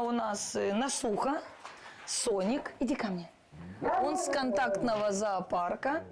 У нас э, Насуха, Соник. Иди ко мне. Он с контактного зоопарка.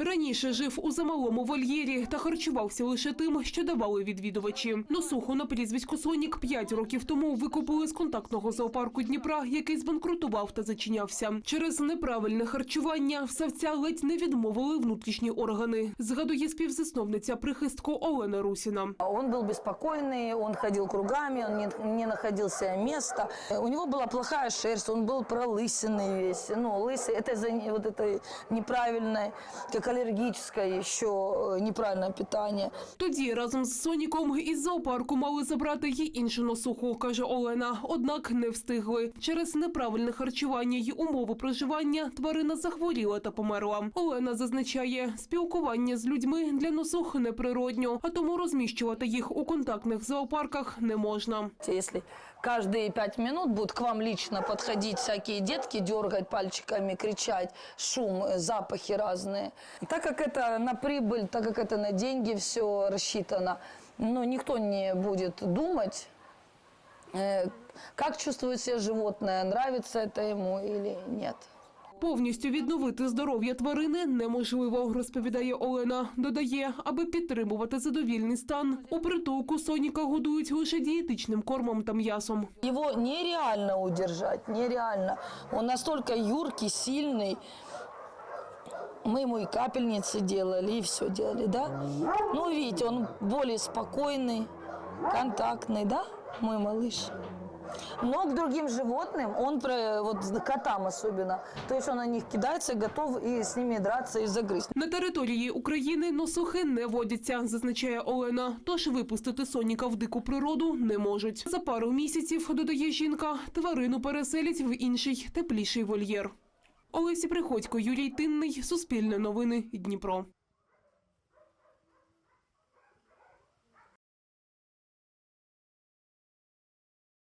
Раніше жив у замалому вольєрі та харчувався лише тим, що давали відвідувачі. Носуху на прізвисько Сонік п'ять років тому викупили з контактного зоопарку Дніпра, який збанкрутував та зачинявся. Через неправильне харчування всавця ледь не відмовили внутрішні органи. Згадує співзасновниця прихистку Олена Русіна. Он был беспокойный, он ходил кругами, он не, не находил себе места. У него была плохая шерсть, он был пролысенный весь. Ну, лысый, это из-за не- вот этой неправильной, как аллергическое еще э, неправильное питание. Тоді разом з Соніком із зоопарку мали забрати й іншу носуху, каже Олена. Однак не встигли. Через неправильне харчування й умови проживання тварина захворіла та померла. Олена зазначає, спілкування з людьми для носух неприродньо, а тому розміщувати їх у контактних зоопарках не можна. Если каждые пять минут будут к вам лично подходить всякие детки, дергать пальчиками, кричать, шум, э, запахи разные. Так как это на прибыль, так как это на деньги все рассчитано, ну, никто не будет думать, э, как чувствует себя животное, нравится это ему или нет. Повністю відновити здоров'я тварини неможливо, розповідає Олена. Додає, аби підтримувати задовільний стан. У притулку Соніка годують лише дієтичним кормом та м'ясом. Его нереально удержать, нереально. Он настолько юркий, сильный. Мы ему и капельницы делали, и все делали, да? Ну, видите, он более спокойный, контактный, да, мой малыш? Но к другим животным, он, про- вот к котам особенно, то есть он на них кидается, готов и с ними драться и загрызть. На території України носухи не водяться, зазначає Олена. Тож випустити Соніка в дику природу не можуть. За пару місяців, додає жінка, тварину переселять в інший тепліший вольєр. Олесі Приходько, Юрій Тинний, Суспільне новини, Дніпро.